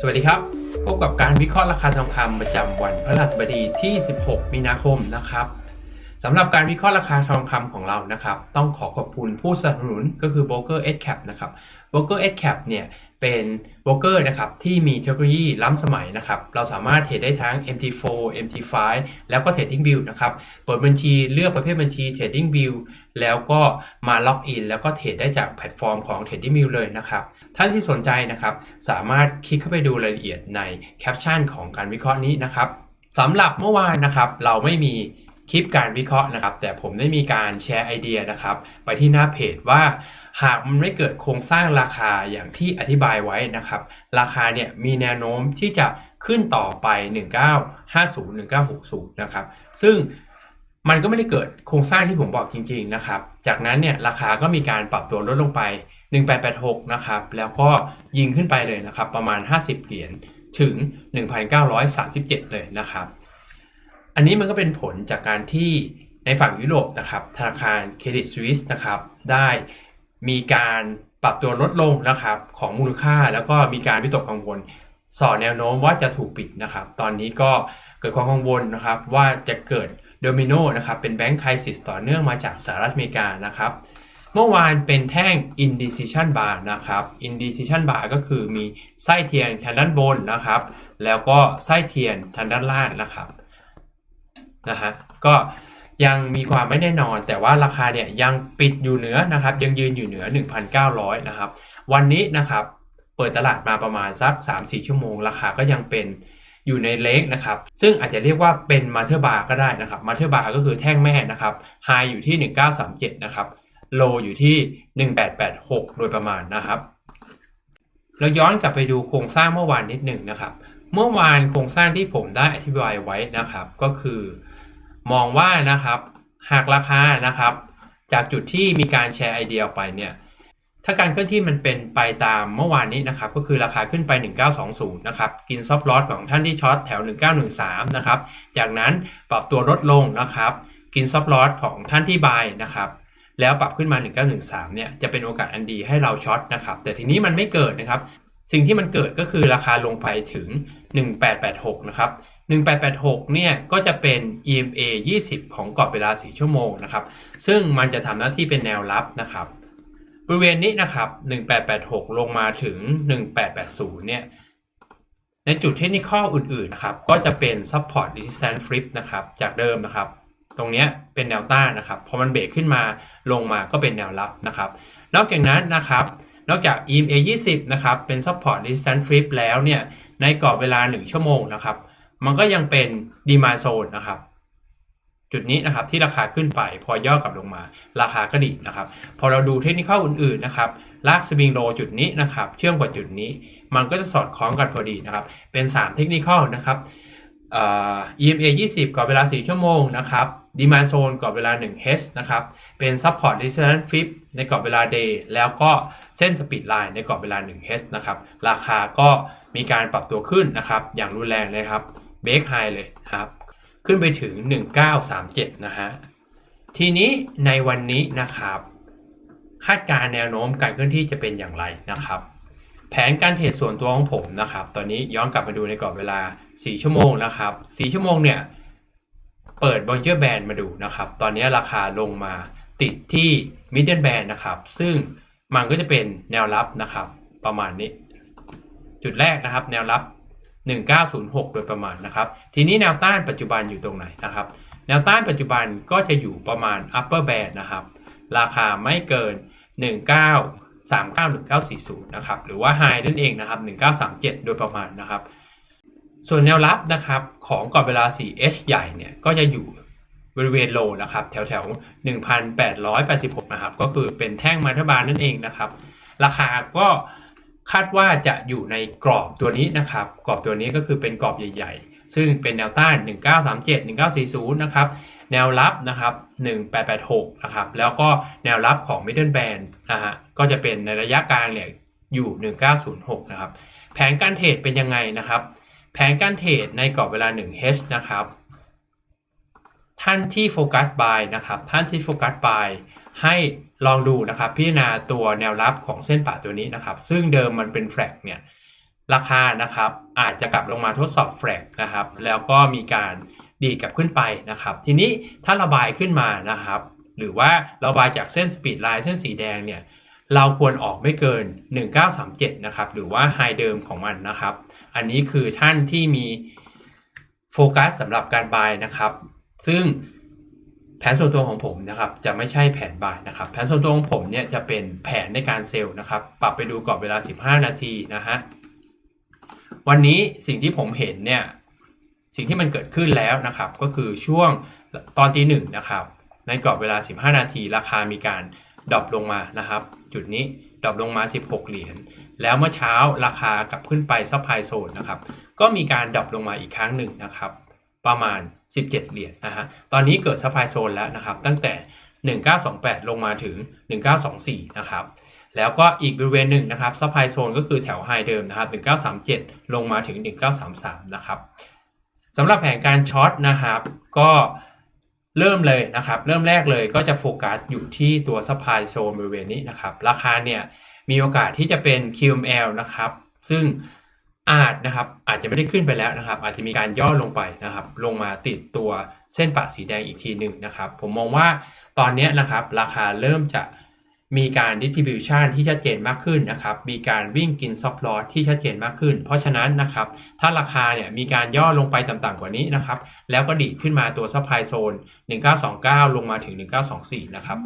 สวัสดีครับ พบกับการวิเคราะห์ราคาทองคำประจำวันพฤหัสบดีที่ 16 มีนาคมนะครับสำหรับการวิเคราะห์ราคาทองคำของเรานะครับ ต้องขอขอบคุณผู้สนับสนุนก็คือ Broker S Cap นะครับ Broker S Cap เนี่ย เป็นโบรกเกอร์นะครับที่มีเทคโนโลยีล้ำสมัยนะครับเราสามารถเทรดได้ทั้ง MT4 MT5 แล้วก็ Trading View นะครับเปิดบัญชีเลือกประเภทบัญชี Trading View แล้วก็มาล็อกอินแล้วก็เทรดได้จากแพลตฟอร์มของ Trading View เลยนะครับท่านที่สนใจนะครับสามารถคลิกเข้าไปดูรายละเอียดในแคปชั่นของการวิเคราะห์นี้นะครับสำหรับเมื่อวานนะครับเราไม่มี คลิปการวิเคราะห์นะครับ แต่ผมได้มีการแชร์ไอเดียนะครับ ไปที่หน้าเพจว่า หากมันไม่เกิดโครงสร้างราคาอย่างที่อธิบายไว้นะครับ ราคาเนี่ยมีแนวโน้มที่จะขึ้นต่อไป 1950 1960 นะครับ ซึ่งมันก็ไม่ได้เกิดโครงสร้างที่ผมบอกจริง ๆนะครับ จากนั้นเนี่ยราคาก็มีการปรับตัวลดลงไป 1886 นะครับ แล้วก็ยิงขึ้นไปเลยนะครับ ประมาณ 50 เหรียญถึง 1,937 เลยนะครับ อันนี้มันก็เป็นผลจากการที่ในฝั่งยุโรปนะครับธนาคารเครดิตสวิสนะครับได้มีการปรับตัวลดลงนะครับของมูลค่าแล้วก็มีการวิตกกังวลสอแนวโน้มว่าจะถูกปิดนะครับ ตอนนี้ก็เกิดความกังวลนะครับว่าจะเกิดโดมิโนนะครับเป็นแบงค์ไครซิสต่อเนื่องมาจากสหรัฐอเมริกานะครับ เมื่อวานเป็นแท่ง indecision bar นะครับ indecision bar ก็คือมีไส้เทียนทางด้านบนนะครับ แล้วก็ไส้เทียนทางด้านล่างนะครับ นะฮะก็ยังมีความไม่แน่นอน แต่ว่าราคาเนี่ยยังปิดอยู่เหนือนะครับ ยังยืนอยู่เหนือ 1,900 นะครับ วันนี้นะครับ เปิดตลาดมาประมาณสัก 3-4 ชั่วโมง ราคาก็ยังเป็นอยู่ในเลกนะครับ ซึ่งอาจจะเรียกว่าเป็นมาเธอร์บาร์ก็ได้นะครับมาเธอร์บาร์ก็คือแท่งแม่นะครับไฮอยู่ที่ 1937 นะครับโลอยู่ที่ 1886 โดยประมาณนะครับ เราย้อนกลับไปดูโครงสร้างเมื่อวานนิดหนึ่งนะครับ เมื่อวานโครงสร้างที่ผมได้อธิบายไว้นะครับ ก็คือ มองว่านะครับหากราคานะครับ จากจุดที่มีการแชร์ไอเดียออกไปเนี่ยถ้าการเคลื่อนที่มันเป็นไปตามเมื่อวานนี้นะครับก็คือราคาขึ้นไป 1920 นะครับ กินซอฟลอสของท่านที่ช็อตแถว 1913 นะครับ จากนั้นปรับตัวลดลงนะครับ กินซอฟลอสของท่านที่บายนะครับแล้วปรับขึ้นมา 1913 เนี่ยจะเป็นโอกาสอันดีให้เราช็อตนะครับแต่ทีนี้มันไม่เกิดนะครับ สิ่งที่มันเกิดก็คือราคาลงไปถึง 1886 นะครับ 1886 เนี่ยก็จะเป็น EMA 20 ของกรอบเวลา 4 ชั่วโมงนะครับ ซึ่งมันจะทำหน้าที่เป็นแนวรับนะครับ บริเวณนี้นะครับ 1886 ลงมาถึง 1880 เนี่ย ในจุดเทคนิคอลอื่นๆนะครับ ก็จะเป็น support resistance flip นะครับ จากเดิมนะครับ ตรงเนี้ยเป็นแนวต้านนะครับ พอมันเบรกขึ้นมาลงมาก็เป็นแนวรับนะครับ นอกจากนั้นนะครับ นอกจาก EMA 20 นะครับ เป็น support resistance flip แล้วเนี่ยในกรอบเวลา 1 ชั่วโมงนะครับ มันก็ยังเป็น demand zone นะครับ จุดนี้นะครับที่ราคาขึ้นไปพอย่อกลับลงมา ราคาก็ดีนะครับ พอเราดูเทคนิคอื่นๆนะครับลากสวิงโลจุดนี้นะครับเชื่อมกับจุดนี้ มันก็จะสอดคล้องกันพอดีนะครับ เป็น 3 เทคนิคนะครับเอ่อ EMA 20กรอบเวลา 4 ชั่วโมงนะครับ Demand Zone กรอบเวลา 1 H นะครับ เป็น Support Resistance Flip ในกรอบเวลา Day แล้วก็เส้น Speed Line ในกรอบเวลา 1 H นะครับ ราคาก็มีการปรับตัวขึ้นนะครับ อย่างรุนแรงเลยครับ เบรกไฮเลยครับ ขึ้นไปถึง 1937 นะฮะ ทีนี้ในวันนี้นะครับ คาดการณ์แนวโน้มการเคลื่อนที่จะเป็นอย่างไรนะครับ แผนการเทรดส่วนตัวของผมนะครับ ตอนนี้ย้อนกลับมาดูในกรอบเวลา 4 ชั่วโมงนะครับ 4 ชั่วโมงเนี่ยเปิดบอลเจอร์แบนมาดูนะครับ ตอนนี้ราคาลงมาติดที่มิดเดิลแบนนะครับ ซึ่งมันก็จะเป็นแนวรับนะครับ ประมาณนี้ จุดแรกนะครับ แนวรับ 1906 โดยประมาณนะครับ ทีนี้แนวต้านปัจจุบันอยู่ตรงไหนนะครับ แนวต้านปัจจุบันก็จะอยู่ประมาณ upper band นะครับ ราคาไม่เกิน 1939-1940 นะครับ หรือว่า high นั่นเองนะครับ 1937 โดยประมาณนะครับ ส่วนแนวรับนะครับของกรอบเวลา 4H ใหญ่เนี่ยก็จะอยู่บริเวณโลนะครับแถวแถว1,886 นะครับ ก็คือเป็นแท่งมาทบาลนั่นเองนะครับ ราคาก็ คาดว่าจะอยู่ในกรอบตัวนี้นะครับ กรอบตัวนี้ก็คือเป็นกรอบใหญ่ ๆ ซึ่งเป็นแนวต้าน 1937 1940 นะครับ แนวรับนะครับ 1886 นะครับ แล้วก็แนวรับของ middle band นะฮะ ก็จะเป็นในระยะกลางเนี่ยอยู่ 1906 นะครับ แผนการเทรดเป็นยังไงนะครับ แผนการเทรดในกรอบเวลา 1H นะครับ ท่านที่โฟกัส buy นะครับ ท่านที่โฟกัส buy ให้ลองดูนะครับ พิจารณาตัวแนวรับของเส้นป่าตัวนี้นะครับ ซึ่งเดิมมันเป็นแฟลกเนี่ยราคานะครับอาจจะกลับลงมาทดสอบแฟลกนะครับ แล้วก็มีการดีกลับขึ้นไปนะครับ ทีนี้ถ้าระบายขึ้นมานะครับ หรือว่าระบายจากเส้นสปีดไลน์เส้นสีแดงเนี่ยเราควรออกไม่เกิน 1937 นะครับ หรือว่าไฮเดิมของมันนะครับ อันนี้คือท่านที่มีโฟกัสสำหรับการบายนะครับ ซึ่งแผนส่วนตัวของผมนะครับจะไม่ใช่แผนบ่ายนะครับ แผนส่วนตัวของผมเนี่ยจะเป็นแผนในการเซลล์นะครับ ปรับไปดูกรอบเวลา 15 นาทีนะฮะวันนี้สิ่งที่ผมเห็นเนี่ยสิ่งที่มันเกิดขึ้นแล้วนะครับ ก็คือช่วงตอนตีหนึ่งนะครับ ในกรอบเวลา 15 นาที ราคามีการดรอปลงมานะครับ จุดนี้ดรอปลงมา 16 เหรียญแล้วเมื่อเช้าราคากลับขึ้นไปซัพพลายโซนนะครับ ก็มีการดรอปลงมาอีกครั้งหนึ่งนะครับ ประมาณ 17 เหรียญนะฮะ ตอนนี้เกิดซัพพลายโซนแล้วนะครับ ตั้งแต่ 1928 ลงมาถึง 1924 นะครับ แล้วก็อีกบริเวณหนึ่งนะครับซัพพลายโซนก็คือแถวไฮเดิมนะครับ 1937 ลงมาถึง 1933 นะครับสำหรับแผนการช็อตนะครับ ก็เริ่มเลยนะครับ เริ่มแรกเลยก็จะโฟกัสอยู่ที่ตัวซัพพลายโซนบริเวณนี้นะครับ ราคาเนี่ยมีโอกาสที่จะเป็น QML นะครับ ซึ่ง อาจนะครับอาจจะไม่ได้ขึ้นไปแล้วนะครับ อาจจะมีการย่อลงไปนะครับ ลงมาติดตัวเส้นปะสีแดงอีกทีหนึ่งนะครับ ผมมองว่าตอนนี้นะครับราคาเริ่มจะ มีการ distribution ที่ชัดเจนมากขึ้นนะครับ มีการวิ่งกิน stop loss ที่ชัดเจนมากขึ้น เพราะฉะนั้นนะครับ ถ้าราคาเนี่ยมีการย่อลงไปต่ำๆกว่านี้นะครับ แล้วก็ดีขึ้นมาตัว supply zone 1929 ลงมาถึง 1924 นะครับ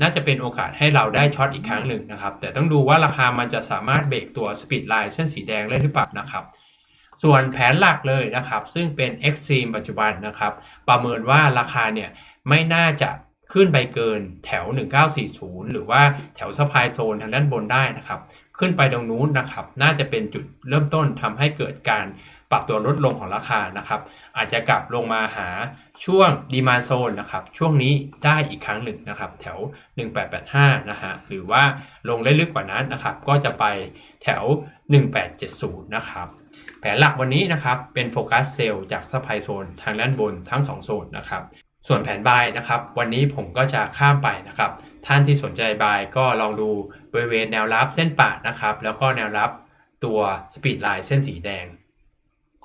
น่าจะเป็นโอกาสให้เราได้ช็อตอีกครั้งหนึ่งนะครับ แต่ต้องดูว่าราคามันจะสามารถเบรกตัว speed line เส้นสีแดงได้หรือเปล่านะครับส่วนแผนหลักเลยนะครับ ซึ่งเป็น Extreme ปัจจุบันนะครับ ประเมินว่าราคาเนี่ยไม่น่าจะ ขึ้นไปเกินแถว 1940 หรือว่าแถว supply zone ทางด้านบนได้นะครับ ขึ้นไปตรงนู้นนะครับ น่าจะเป็นจุดเริ่มต้นทำให้เกิดการปรับตัวลดลงของราคานะครับ อาจจะกลับลงมาหาช่วงดีมาโซนนะครับ ช่วงนี้ได้อีกครั้งหนึ่งนะครับ แถว 1885 นะฮะ หรือว่าลงได้ลึกกว่านั้นนะครับ ก็จะไปแถว 1870 นะครับแผนหลักวันนี้นะครับเป็นโฟกัสเซลล์จากซัพพลายโซนทางด้านบนทั้ง 2 โซนนะครับ ส่วนแผนบายนะครับ วันนี้ผมก็จะข้ามไปนะครับ ท่านที่สนใจบายก็ลองดูบริเวณแนวรับเส้นป่านะครับ แล้วก็แนวรับตัวสปีดไลน์เส้นสีแดง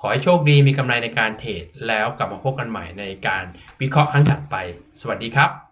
ขอให้โชคดีมีกำไรในการเทรดแล้วกลับมาพบกันใหม่ในการวิเคราะห์ครั้งถัดไป สวัสดีครับ